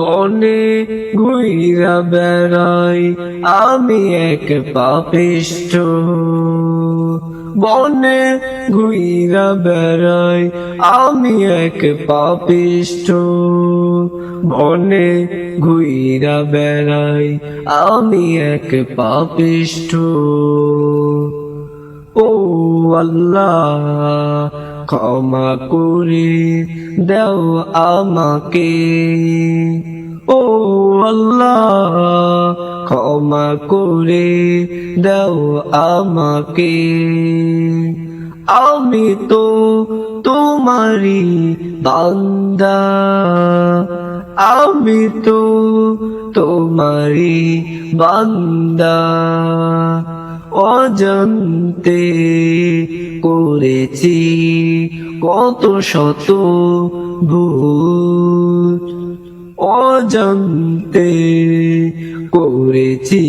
বনে ঘুইরা বেড়াই, আমি এক পাপিষ্ট বনে ঘুইরা বেড়াই, আমি এক পাপিষ্ট বনে ঘুইরা বেড়াই, আমি এক পাপিষ্ট ও আল্লাহ, ক্ষমা করে দাও আমাকে। ক্ষমা করে দাও আমাকে। আমি তো তোমারই বান্দা। আমি তো তোমারি বান্দা। অজন্তে করেছি কত শত ভূত অজন্তে করেছি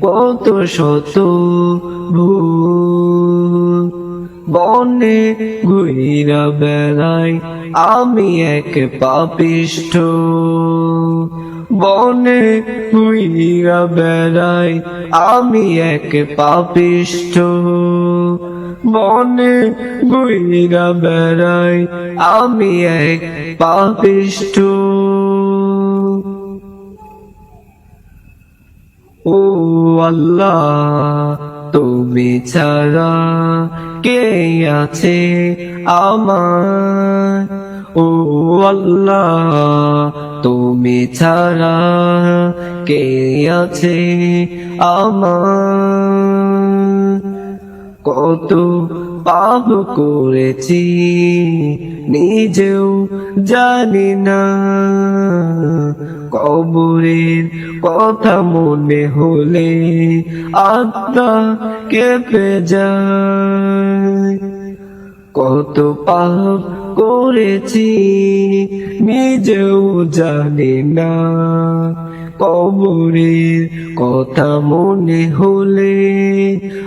কত শত ভূত বনে ঘুইরা বেড়াই আমি এক পাপিষ্ঠ। বনে ঘুইরা বেড়াই আমি এক পাপিষ্ঠ। বনে ঘুইরা বেড়াই আমি এক পাপিষ্ঠ। আল্লাহ তুমি ছাড়া কে আছে আমার? ও আল্লাহ তুমি ছাড়া কে আছে আমার? কত পাপ করেছি, নিজেও জানি না। কবরের কথা মনে হলে আত্মা কেঁপে যায়। কত পাপ করেছি, নিজেও জানি না। কবরের কথা মনে হলে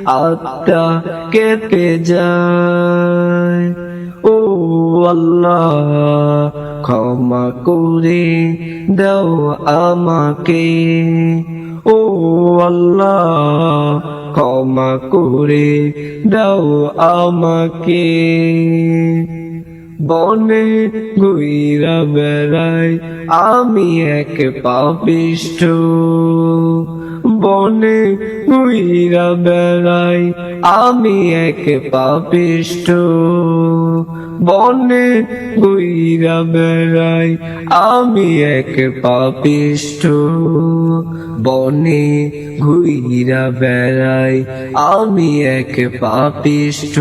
আত্মা কেঁপে যায়। ও আল্লাহ, ক্ষমা করে দাও আমাকে। ও আল্লাহ, ক্ষমা করে দাও আমাকে। বনে ঘুইরা বেড়াই, আমি এক পাপিষ্ঠ। বনে ঘুইরা বেড়াই, আমি এক পাপিষ্ঠ। বনে ঘুইরা বেড়াই, আমি এক পাপিষ্ঠ। বনে ঘুইরা বেড়াই, আমি এক পাপিষ্ঠ।